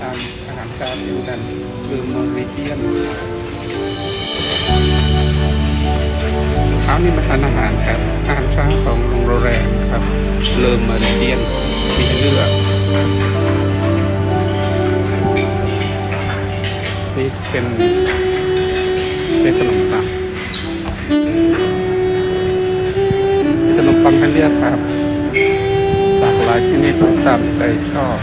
ทานอาหารเช้าที่อยู่กันคือมอริเทียนเช้านี้มาทานอาหารครับอาหารเช้าของโรงแรมครับเลอมมอริเทียนมีเลือกนี่เป็นเป็นขนมปังขนมปังให้เลือกครับหลากหลายชนิดตามใจชอบ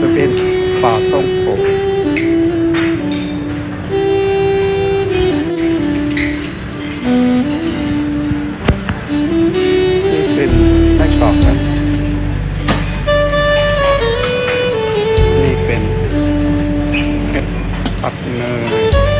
นี่เป็นป่าต้มโผนี่เป็นไส้กรอกนะนี่เป็นเผ็ดปัดเนย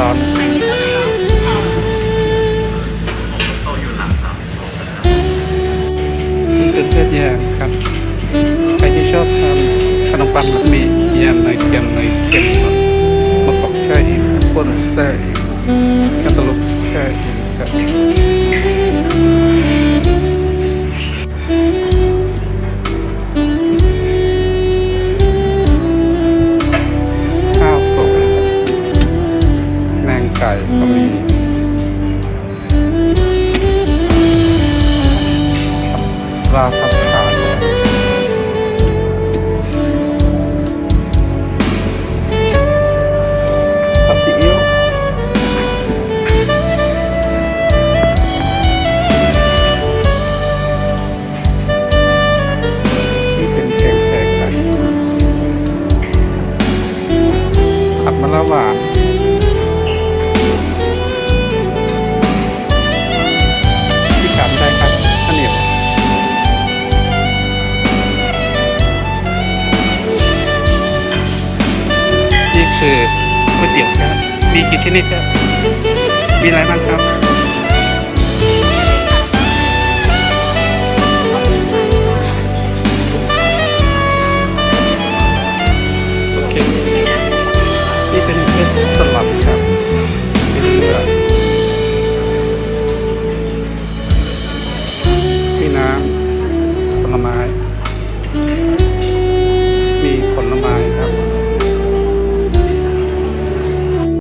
ร้อนนี่คือเทศแยมครับใครที่ชอบทานขนมปังแบบนี้แยมเนยเค็มเนยเค็มมะกอกแช่อิ่มข้นแช่อิ่มแคนตาลูปแช่อิ่มครับ ป กี่ชนิดครับมีอะไรบ้างครับ